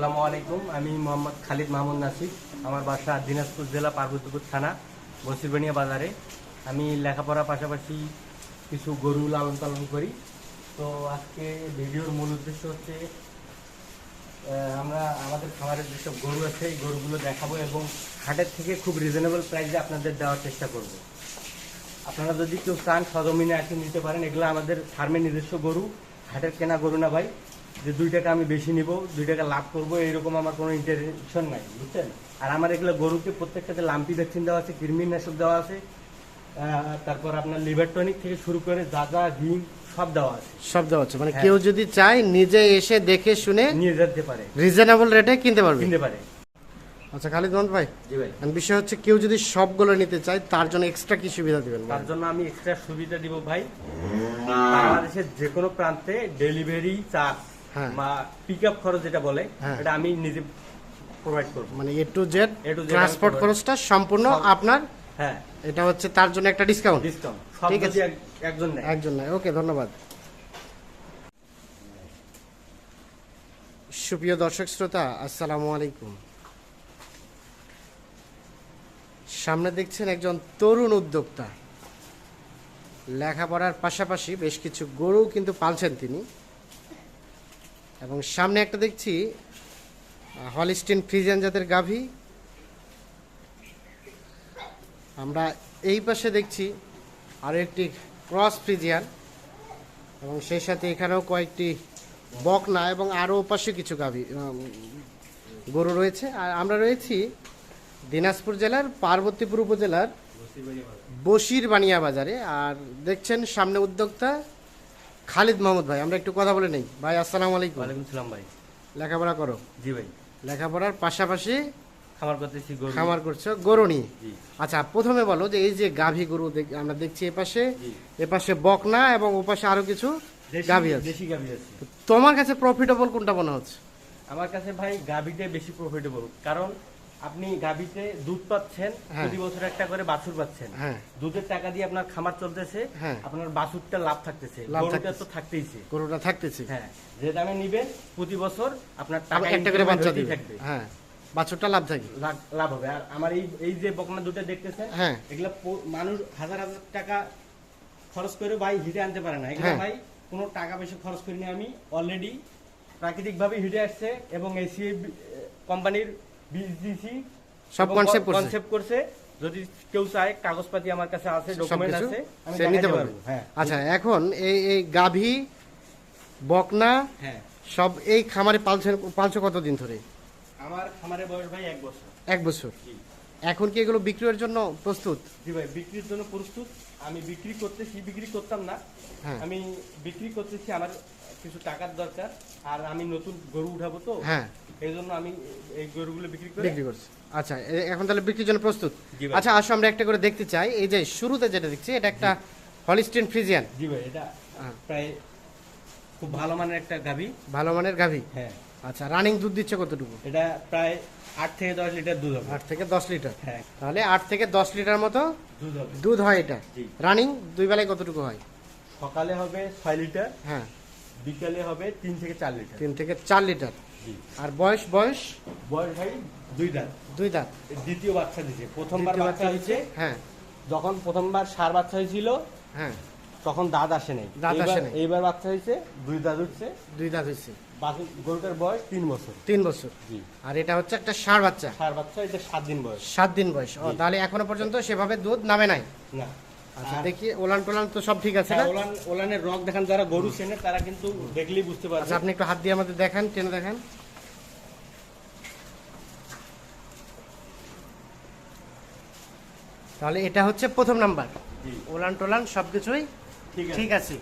আসসালামু আলাইকুম। আমি মোহাম্মদ খালিদ মাহমুদ নাসির। আমার বাসা দিনাজপুর জেলা পার্বতীপুর থানা, বসিরবানিয়া বাজারে। আমি লেখাপড়ার পাশাপাশি কিছু গরু লালন পালন করি। তো আজকে ভিডিওর মূল উদ্দেশ্য হচ্ছে আমরা আমাদের খামারের যেসব গরু আছে, এই গরুগুলো দেখাবো এবং হাটের থেকে খুব রিজনেবল প্রাইসে আপনাদের দেওয়ার চেষ্টা করব। আপনারা যদি কেউ চান সজমিনে এসে নিতে পারেন, এগুলো আমাদের ফার্মের নিজস্ব গরু, হাটের কেনা গরু না ভাই। যে দুই টাকা আমি বেশি নিব দুই টাকা লাভ করব এরকম আমার কোনো ইন্টারেকশন নাই বুঝছেন? আর আমার এগুলো গরুকে প্রত্যেকটাতে লাম্পি ভ্যাকসিন দেওয়া আছে কৃমিনাশক দেওয়া আছে তারপর আপনার লিভার টনিক থেকে শুরু করে যা যা হিম সব দেওয়া আছে। সব দেওয়া হচ্ছে মানে হ্যাঁ। কেউ যদি চায় নিজে এসে দেখে শুনে নিয়ে যেতে পারে। রিজনেবল রেটে কিনতে পারবে। কিনতে পারে। আচ্ছা খালিদ মোহাম্মদ ভাই জি ভাই। বিষয় হচ্ছে কেউ যদি সবগুলো নিতে চায় তার জন্য এক্সট্রা কি সুবিধা দিবেন তার জন্য আমি এক্সট্রা সুবিধা দিব ভাই। বাংলাদেশের যে কোনো প্রান্তে ডেলিভারি চার্জ। বা পিক আপ খরচ যেটা বলে হ্যাঁ। এটা আমি নিজে প্রোভাইড করব। মানে এ টু জেড ট্রান্সপোর্ট খরচটা সম্পূর্ণ আপনার হ্যাঁ। এটা হচ্ছে তার জন্য একটা ডিসকাউন্ট ডিসকাউন্ট ঠিক আছে। একজন নেয়। একজন নয়। ওকে ধন্যবাদ। সুপ্রিয় দর্শক শ্রোতা আসসালামু আলাইকুম। সামনে দেখছেন একজন তরুণ উদ্যোক্তা। লেখাপড়ার পাশাপাশি বেশ কিছু গরু কিন্তু পালছেন তিনি। এবং সামনে একটা দেখছি হলিস্টিন ফ্রিজিয়ান জাতের গাভী। আমরা এই পাশে দেখছি আরও একটি ক্রস ফ্রিজিয়ান এবং সেই সাথে এখানেও কয়েকটি বকনা এবং আরও পাশে কিছু গাভী গরু রয়েছে। আর আমরা রয়েছি দিনাজপুর জেলার পার্বতীপুর উপজেলার বসির বানিয়া বাজারে। আর দেখছেন সামনে উদ্যোক্তা খালিদ মাহমুদ ভাই আমরা একটু কথা বলে নেই। ভাই আসসালামু আলাইকুম। ওয়ালাইকুম সালাম ভাই। লেখাপড়া করো। জি ভাই। লেখাপড়ার পাশাপাশি খাবার করতেছি গরু। খামার করছ গরু নিয়ে? আচ্ছা প্রথমে বলো যে এই যে গাভী গরু আমরা দেখছি এপাশে। এপাশে বকনা এবং ওপাশে আরও কিছু গাভী আছে। দেশি গাভী আছে। তোমার কাছে প্রফিটেবল কোনটা মনে হচ্ছে? আমার কাছে ভাই গাভীতে বেশি প্রফিটেবল কারণ আপনি গাভীতে দুধ পাচ্ছেন হ্যাঁ। প্রতি বছর একটা করে বাছুর পাচ্ছেন। হ্যাঁ। দুধের টাকা দিয়ে আপনার খামার চলতেছে হ্যাঁ। আপনার বাছুরটা লাভ থাকতেছে। গরুটা তো থাকতেইছে। গরুটা থাকতেছে। হ্যাঁ যে দামে নিবেন প্রতি বছর আপনার টাকা একটা করে বাচ্চা দিবে হ্যাঁ বাছুরটা লাভ থাকে লাভ- হবে। আর আমার এই এই যে বকনা দুটো দেখতেছেন হ্যাঁ। এগুলা মানুষ হাজার হাজার টাকা খরচ করে ভাই হিটে আনতে পারে না। এগুলো। ভাই কোনো টাকা পয়সা খরচ করিনি আমি। অলরেডি প্রাকৃতিক ভাবে হিটে আসছে এবং এসি কোম্পানির বীজ দিছি সব concept করছে। কনসেপ্ট করছে। যদি কেউ চায় কাগজপাতি আমার কাছে আছে ডকুমেন্ট আছে আমি সে নিতে পারবে। হ্যাঁ। আচ্ছা এখন এই এই গাভী বকনা হ্যাঁ। সব এই খামারে পালছেন পালছো কতদিন ধরে? আমার খামারের বয়স ভাই এক বছর। এক বছর। এখন কি এগুলো বিক্রির জন্য প্রস্তুত? জি ভাই বিক্রির জন্য প্রস্তুত। আমি বিক্রি করতেছি বিক্রি করতাম না। হ্যাঁ। আমি বিক্রি করতেছি আমার কিছু টাকার দরকার। আর আমি নতুন গরু উঠাবো তো হ্যাঁ। এই জন্য আমি এই গরুগুলো বিক্রি করে বিক্রি করছে। আচ্ছা এখন তাহলে বিক্রির জন্য প্রস্তুত। আচ্ছা আসো আমরা একটা করে দেখতে চাই। এই যে শুরুতে যেটা দেখছি এটা একটা হলিস্টিন ফ্রিজিয়ান জি ভাই এটা হ্যাঁ। প্রায় খুব ভালো মানের একটা গাভী। ভালো মানের গাভী? হ্যাঁ। আচ্ছা রানিং দুধ দিচ্ছে কতটুকু? এটা প্রায় আট থেকে দশ লিটার দুধ হবে। আট থেকে দশ লিটার? হ্যাঁ। তাহলে আট থেকে দশ লিটার মতো দুধ হবে। দুধ হয় এটা? রানিং দুই বেলায় কতটুকু হয়? সকালে হবে ছয় লিটার। হ্যাঁ। বিকালে হবে তিন থেকে চার লিটার। তিন থেকে চার লিটার। আর বয়স বয়স? বয়স ভাই দুই দাঁত। দুই দাঁত। দ্বিতীয় বাচ্চা দিছে। প্রথমবার বাচ্চা হয়েছে। হ্যাঁ। যখন প্রথমবার সার বাচ্চা হয়েছিল হ্যাঁ। তখন দাঁত আসে নাই। দাঁত আসে নাই। এইবার বাচ্চা হয়েছে দুই দাঁত উঠছে। দুই দাঁত হয়েছে। গরুটার বয়স তিন বছর। তিন বছর। আর এটা হচ্ছে একটা ষাঁড় বাচ্চা। সার বাচ্চা এটা সাত দিন বয়স। সাত দিন বয়স। ও তাহলে এখনও পর্যন্ত সেভাবে দুধ নামে নাই? না। আচ্ছা দেখি ওলান টোলান তো সব ঠিক আছে হ্যাঁ, ওলান ওলানের রক দেখান যারা গরু চেনে তারা কিন্তু দেখলেই বুঝতে পারবে। আচ্ছা আপনি একটু হাত দিয়ে আমাদের দেখান টেনে দেখান। তাহলে এটা হচ্ছে প্রথম নাম্বার। ওলান টোলান সবকিছুই ঠিক আছে। ঠিক আছে।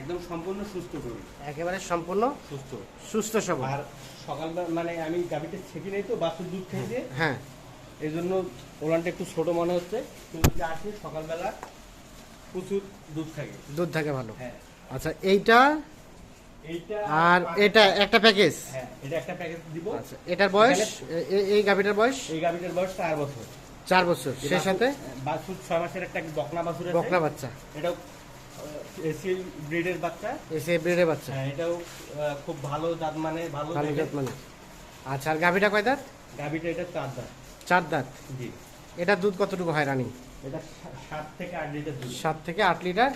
একদম সম্পূর্ণ সুস্থ গরু। একেবারে সম্পূর্ণ সুস্থ। সুস্থ সবল। আর সকালবেলা মানে আমি গাভিতে ছেঁকে নেই তো বাসুর দুধ খেয়েছে হ্যাঁ। এই জন্য ওলানটা একটু ছোট মনে হচ্ছে। কিন্তু আসে সকালবেলা প্রচুর দুধ থাকে। দুধ থাকে ভালো। হ্যাঁ। আচ্ছা এইটা আর এটা একটা প্যাকেজ? হ্যাঁ এটা একটা প্যাকেজ দিব। আচ্ছা এটার বয়স? এই গাভিটার বয়স? এই গাভিটার বয়স চার বছর। চার বছর। সেই সাথে? বাছুর ছয় মাসের একটা বকনা বাছুর বকনা বাচ্চা। এটাও এসি ব্রিডের বাচ্চা। এসে ব্রেডের বাচ্চা। হ্যাঁ এটাও খুব ভালো জাত মানে ভালো ভালো জাত মানে আচ্ছা আর গাভিটা কয় দাঁত? গাভিটা এটা চার দাঁত। চার দাঁত? জি। এটা দুধ কতটুকু হয় রানি? এটা সাত থেকে আট লিটার দুধ সাত থেকে আট লিটার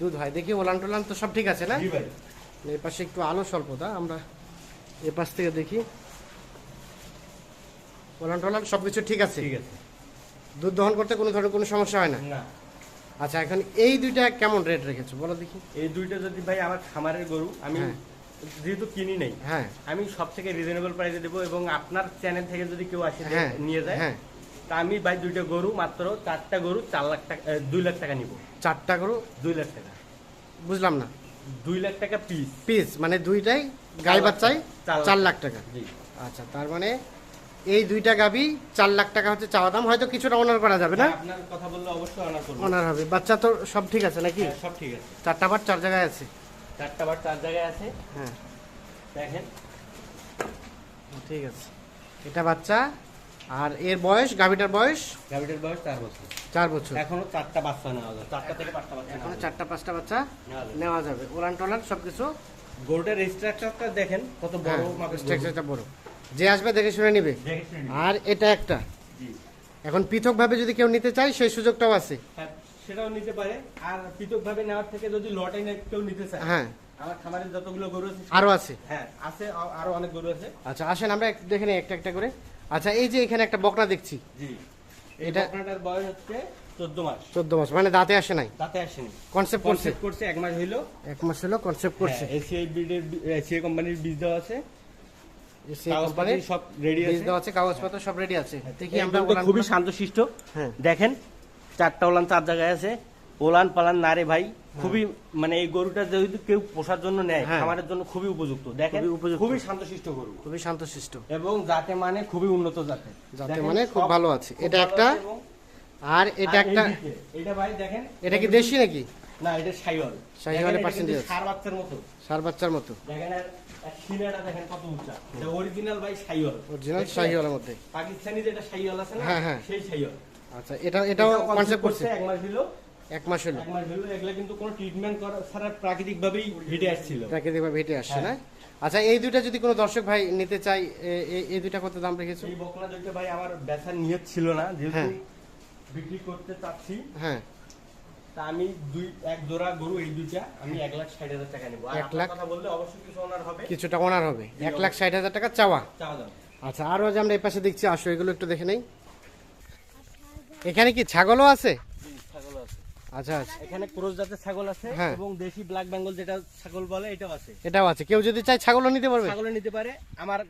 দুধ হয়। দেখি ওলান টোলান তো সব ঠিক আছে না? এই পাশে একটু আলো স্বল্পতা আমরা এ পাশ থেকে দেখি। ওলান টোলান সব কিছু ঠিক আছে? ঠিক আছে। দুধ দহন করতে কোনো ধরনের কোনো সমস্যা হয় না? না। আচ্ছা এখন এই দুইটা কেমন রেট রেখেছো? বলো দেখি। এই দুইটা যদি ভাই আমার খামারের গরু আমি হ্যাঁ। যেহেতু কিনি নেই হ্যাঁ। আমি সব থেকে রিজনেবল প্রাইসে দেবো এবং আপনার চ্যানেল থেকে যদি কেউ আসে হ্যাঁ নিয়ে যায় হ্যাঁ। তা আমি ভাই দুইটা গরু মাত্র চারটা গরু চার লাখ টাকা দুই লাখ টাকা নিব। চারটা গরু? দুই লাখ টাকা। বুঝলাম না। দুই লাখ টাকা পিস পিস মানে দুইটাই গাই বাচ্চাই? চার লাখ টাকা। জি। আচ্ছা তার মানে এই দুইটা গাবি চার লাখ টাকা হচ্ছে চাওয়া দাম। হয়তো কিছুটা অনার করা যাবে না? আপনার কথা বললে অবশ্যই অনার করব। অনার হবে। বাচ্চা তো সব ঠিক আছে নাকি? হ্যাঁ, সব ঠিক আছে। চারটা বার চার জায়গায় আছে। চারটা বার চার জায়গায় আছে। হ্যাঁ। দেখেন। ঠিক আছে। এটা বাচ্চা আর এর বয়স গাভিটার বয়স? গাভিটার বয়স চার বছর। চার বছর। এখনও চারটা বাচ্চা নেওয়া যায় চারটা থেকে পাঁচটা বাচ্চা এখনও চারটা পাঁচটা বাচ্চা নেওয়া যাবে। ওলান টোলান সব কিছু গরুটার স্ট্রাকচারটা দেখেন কত বড় মাপের স্ট্রাকচারটা বড়। যে আসবে দেখে শুনে নিবে। আর এটা একটা। এখন পৃথকভাবে যদি কেউ নিতে চায় সেই সুযোগটাও আছে। হ্যাঁ, সেটাও নিতে পারে। আর পৃথক ভাবে নেওয়ার থেকে যদি লটে কেউ নিতে চায়। হ্যাঁ। আমার খামারের যতগুলো গরু আছে আরও আছে? হ্যাঁ আছে আরও অনেক গরু আছে। আচ্ছা আসেন আমরা দেখে নিই একটা একটা করে। আচ্ছা এই যে এখানে একটা বকনা দেখছি। জি। এটা- বকনাটার বয়স হচ্ছে চোদ্দ মাস। চোদ্দ মাস মানে দাঁতে আসে নাই? তাতে আসেনি। কনসেপ্ট করছে? কনসেপ্ট করছে এক মাস হইল। এক মাস হলো কনসেপ্ট করছে। এসিআই ব্রিডের এসিআই কোম্পানির বীজ দেওয়া আছে। সব রেডি আছে। কাগজপত্র সব রেডি আছে। দেখি আমরা খুবই শান্তশিষ্ট। হ্যাঁ। দেখেন চারটা ওলান চার জায়গায় আছে। ওলান পালান নারে ভাই খুবই মানে এই গরুটা যদি কেউ পোষার জন্য নেয় হ্যাঁ। খামারের জন্য খুবই উপযুক্ত। দেখেন খুবই শান্তশিষ্ট গরু। খুবই শান্তশিষ্ট। এবং জাতে মানে খুবই উন্নত জাতে জাতে মানে খুব ভালো আছে। এটা একটা, আর এটা একটা এটা ভাই দেখেন এটা কি দেশি নাকি? না এটা সাইওয়াল। percentage আছে। ষাঁড় বাচ্চার মতো। সার বাচ্চার মতো। দেখেন সিনাটা দেখেন কত উঁচা এটা অরিজিনাল ভাই সাইওয়াল। অরিজিনাল শাহিওয়ালের মধ্যে। পাকিস্তানি যেটা সাইওয়াল আছে না? হ্যাঁ, হ্যাঁ। সেই সাইওয়াল। আচ্ছা এটা এটাও কনসেপ্ট করছে এক মাস হলো। এক মাস হলো। এক মাস হলো এগুলা কিন্তু কোনো ট্রিটমেন্ট করা ছাড়া প্রাকৃতিক ভাবেই হেঁটে আসছিল। প্রাকৃতিকভাবে হেঁটে আসছে না? হ্যাঁ। আচ্ছা এই দুইটা যদি কোনো দর্শক ভাই নিতে চাই এই দুইটা কত দাম রেখেছো? এই বকনা দুইটা ভাই আমার বেচার নিয়ত ছিল না যেহেতু হ্যাঁ। বিক্রি করতে চাচ্ছি। হ্যাঁ। তা আমি দুই এক জোড়া গরু এই দুইটা আমি এক লাখ ষাট হাজার টাকা নেব। আর এক লাখ? কথা বললে অবশ্যই কিছু ওনার হবে। কিছুটা ওনার হবে। এক লাখ ষাট হাজার টাকা চাওয়া। চাওয়া দাম। আচ্ছা আরও যে আমরা এই পাশে দেখছি আসো এগুলো একটু দেখে নেই। এখানে কি ছাগলও আছে? ছাগল আছে। আচ্ছা আচ্ছা। এখানে জাতের ছাগল আছে হ্যাঁ। এবং দেশি ব্ল্যাক বেঙ্গল যেটা ছাগল বলে এটাও আছে। এটাও আছে। কেউ যদি চায় ছাগলও নিতে পারবে? ছাগলে নিতে পারে। আমার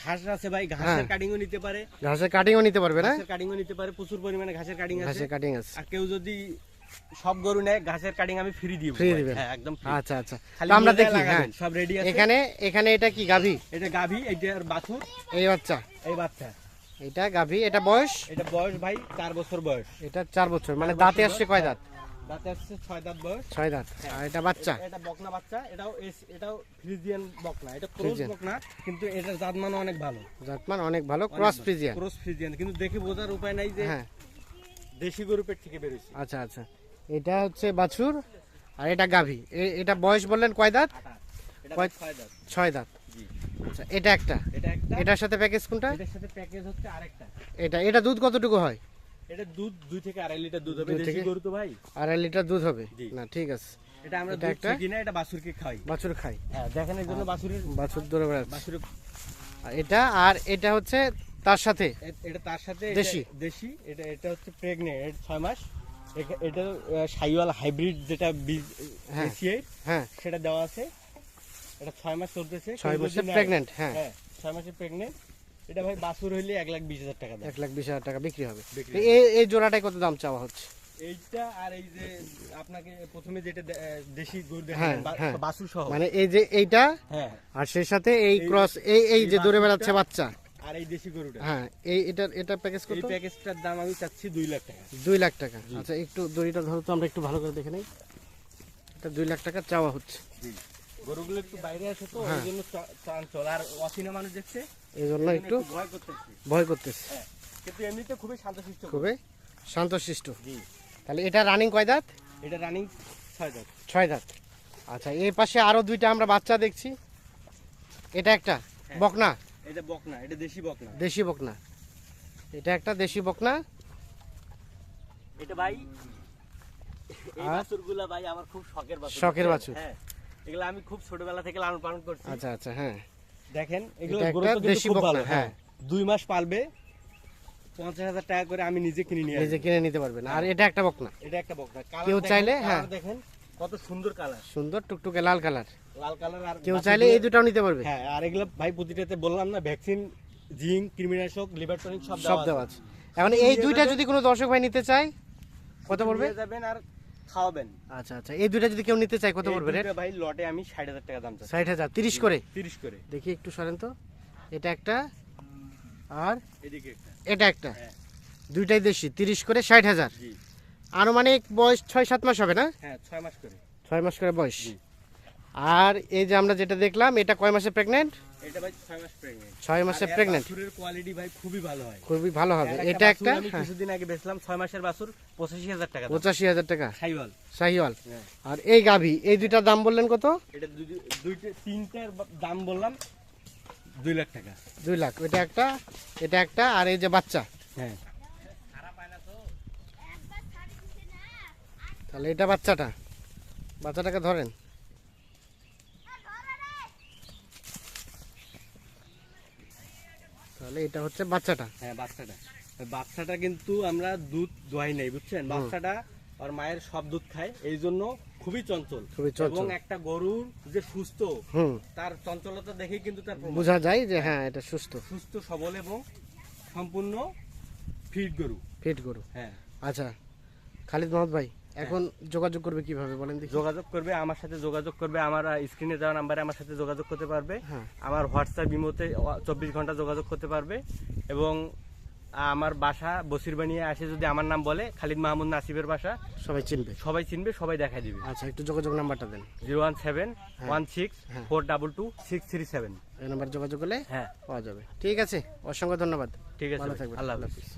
ঘাস আছে ভাই ঘাসের। কাটিংও নিতে পারে। ঘাসের কাটিংও নিতে পারবে না? ঘাসের কাটিংও নিতে পারে। প্রচুর পরিমাণে ঘাসের কাটিং আছে। ঘাসের কাটিং আছে। আর কেউ যদি সব গরু নেয় ঘাসের কাটিং আমি ফ্রি দিব। দিবেন? হ্যাঁ একদম আচ্ছা আচ্ছা। তো আমরা দেখি হ্যাঁ। সব রেডি আছে। এখানে এখানে এটা কি গাভী? এটা গাভী এটার বাছুর। এই বাচ্চা। এই বাচ্চা। এটা গাভী এটা বয়স? এটা বয়স ভাই চার বছর বয়স। এটা চার বছর মানে দাঁতে আসছে কয় দাঁত? দাঁতে আসছে ছয় দাঁত বয়স। ছয় দাঁত আর এটা বাচ্চা? এটা- বকনা বাচ্চা এটাও এটাও ফ্রিজিয়ান বকনা এটা ক্রস। বকনা কিন্তু এটার জাত মান অনেক ভালো। জাতমান অনেক ভালো ক্রস ফ্রিজিয়ান। ক্রস ফ্রিজিয়ান কিন্তু দেখে বোঝার উপায় নাই যে হ্যাঁ। দেশি গরু পেট থেকে বেরোছে আচ্ছা আচ্ছা। এটা হচ্ছে বাছুর আর এটা গাভী। এটা বয়স বললেন কয় দাঁত? ছয় দাঁত। ছয় দাঁত। আচ্ছা এটা একটা। এটা একটা। এটার সাথে প্যাকেজ কোনটা? এটার সাথে প্যাকেজ হচ্ছে আরেকটা। এটা এটা দুধ কতটুকু হয়? এটা দুধ দুই থেকে আড়াই লিটার দুধ হবে দেশি গরু তো ভাই। আড়াই লিটার দুধ হবে? না ঠিক আছে। এটা আমরা দুধ? কিনা এটা বাছুরকে খাই বাছুর খাই। হ্যাঁ দেখেন এর জন্য বাছুরের বাছুর বেড়াচ্ছে। বাছুরের আর এটা আর এটা হচ্ছে তার সাথে? এটা তার সাথে দেশি? দেশি এটা এটা হচ্ছে প্রেগনেন্ট ছয় মাস। এটা সাইওয়াল হাইব্রিড যেটা বীজ হ্যাঁ। হ্যাঁ। সেটা দেওয়া আছে। এটা ছয় মাস চলতেছে। ছয় মাসের প্রেগনেন্ট হ্যাঁ। হ্যাঁ ছয় মাসের প্রেগনেন্ট এটা ভাই বাছুর হইলে এক লাখ বিশ হাজার টাকা এক লাখ বিশ হাজার টাকা বিক্রি হবে। এই এই জোড়াটাই কত দাম চাওয়া হচ্ছে? এইটা আর এই যে আপনাকে প্রথমে যেটা দেশি গরু হ্যাঁ, দেখেন হ্যাঁ। বাছুর সহ। মানে এই যে এইটা হ্যাঁ। আর সেই সাথে এই ক্রস এই এই যে দৌড়ে বেড়াচ্ছে বাচ্চা। আর এই দেশি গরুটা। হ্যাঁ এই এটা এটা প্যাকেজ এই প্যাকেজটার দাম আমি চাচ্ছি দুই লাখ টাকা। দুই লাখ টাকা। আচ্ছা একটু দড়িটা ধরো তো আমরা একটু ভালো করে দেখে নেই। এটা দুই লাখ টাকা চাওয়া হচ্ছে। গরুগুলো একটু বাইরে তো হ্যাঁ। ওই জন্য আর অচেনা মানুষ দেখছে? এই জন্য একটু ভয় করতেছি। ভয় করতেছে। হ্যাঁ কিন্তু এমনিতে খুবই শান্তশিষ্ট খুবই শান্তশিষ্ট। জি। তাহলে এটা রানিং কয় দাঁত? এটা রানিং ছয় দাঁত। ছয় দাঁত। আচ্ছা এই পাশে আরও দুইটা আমরা বাচ্চা দেখছি। এটা একটা? হ্যাঁ। বকনা? এটা বকনা এটা দেশি বকনা। দেশি বকনা। এটা একটা দেশি বকনা? এটা ভাই এই? বাছুরগুলা ভাই আমার খুব শখের বাছুর। শখের বাছুর। হ্যাঁ। এগুলো আমি খুব ছোটবেলা থেকে লালন পালন করছি। আচ্ছা আচ্ছা হ্যাঁ। দেখেন এগুলো গ্রোথ কিন্তু খুব ভালো হ্যাঁ। হ্যাঁ। দুই মাস পালবে পঞ্চাশ হাজার টাকা করে আমি নিজে কিনে নিয়ে নিজে কিনে নিতে পারবেন। আর এটা একটা বকনা। এটা একটা বকনা। কেউ চাইলে, হ্যাঁ। দেখেন কত সুন্দর কালার সুন্দর টুকটুকে লাল কালার লাল কালার আর কেউ চাইলে এই দুটাও নিতে পারবে। হ্যাঁ আর এগুলো ভাই প্রতিটাতে বললাম না ভ্যাকসিন জিঙ্ক কৃমিনাশক লিভার টনিক সব দেওয়া আছে। এখন এই দুইটা যদি কোনো দর্শক ভাই নিতে চায় কত পড়বে? যাবেন আর খাওয়াবেন। আচ্ছা আচ্ছা। এই দুইটা যদি কেউ নিতে চায় কত পড়বে রেট ভাই লটে আমি ষাট হাজার টাকা দাম চাচ্ছি। ষাট হাজার তিরিশ করে? তিরিশ করে। দেখি একটু সরেন তো। এটা একটা আর এদিকে একটা। এটা একটা। হ্যাঁ। দুইটাই দেশি তিরিশ করে ষাট হাজার। জি। আনুমানিক বয়স ছয় সাত মাস হবে না? হ্যাঁ ছয় মাস করে। ছয় মাস করে বয়স। আর এই যে আমরা যেটা দেখলাম এটা কয় মাসে প্রেগনেন্ট এটা ভাই ছয় মাস প্রেগনেন্ট ছয় মাসে প্রেগনেন্ট বাছুরের কোয়ালিটি ভাই খুবই ভালো হয়। খুবই ভালো হবে। আর এটা একটা? আমি হ্যাঁ, কিছুদিন আগে বেচলাম ছয় মাসের বাছুর পঁচাশি হাজার টাকা দাম। পঁচাশি হাজার টাকা? সাইওয়াল শাহিওয়াল। আর এই দাম বললেন কত? এটা দুইটা তিনটার দাম বললাম লাখ টাকা। দুই লাখ। এটা একটা এটা একটা আর এই যে বাচ্চা। হ্যাঁ। তাহলে এটা বাচ্চাটা। বাচ্চাটাকে ধরেন। তাহলে এটা হচ্ছে বাচ্চাটা। হ্যাঁ বাচ্চাটা। বাচ্চাটা কিন্তু আমরা দুধ দোয়াই নাই বুঝছেন? বাচ্চাটা আর মায়ের সব দুধ খায় এই জন্য খুবই চঞ্চল। এবং একটা গরুর যে সুস্থ তার চঞ্চলতা দেখেই কিন্তু তার বোঝা যায় যে হ্যাঁ এটা সুস্থ। সুস্থ সবল এবং সম্পূর্ণ ফিট গরু। ফিট গরু। হ্যাঁ। আচ্ছা খালিদ মাহমুদ ভাই এখন যোগাযোগ করবে কীভাবে বলেন দেখি। যোগাযোগ করবে আমার সাথে যোগাযোগ করবে আমার স্ক্রিনে দেওয়া নাম্বারে আমার সাথে যোগাযোগ করতে পারবে। হ্যাঁ। আমার হোয়াটসঅ্যাপ ইমোতে চব্বিশ ঘণ্টা যোগাযোগ করতে পারবে এবং আমার বাসা বসির বানিয়ে আসে যদি আমার নাম বলে খালিদ মাহমুদ নাসিবের বাসা সবাই চিনবে। সবাই চিনবে সবাই দেখা দিবে। আচ্ছা একটু যোগাযোগ নাম্বারটা দেন। Zero one seven one six হ্যাঁ। Four double two six three seven. এই নাম্বার যোগাযোগ করলে হ্যাঁ। পাওয়া যাবে। ঠিক আছে অসংখ্য ধন্যবাদ। ঠিক আছে ভালো। থাকবেন। আল্লাহ হাফিজ।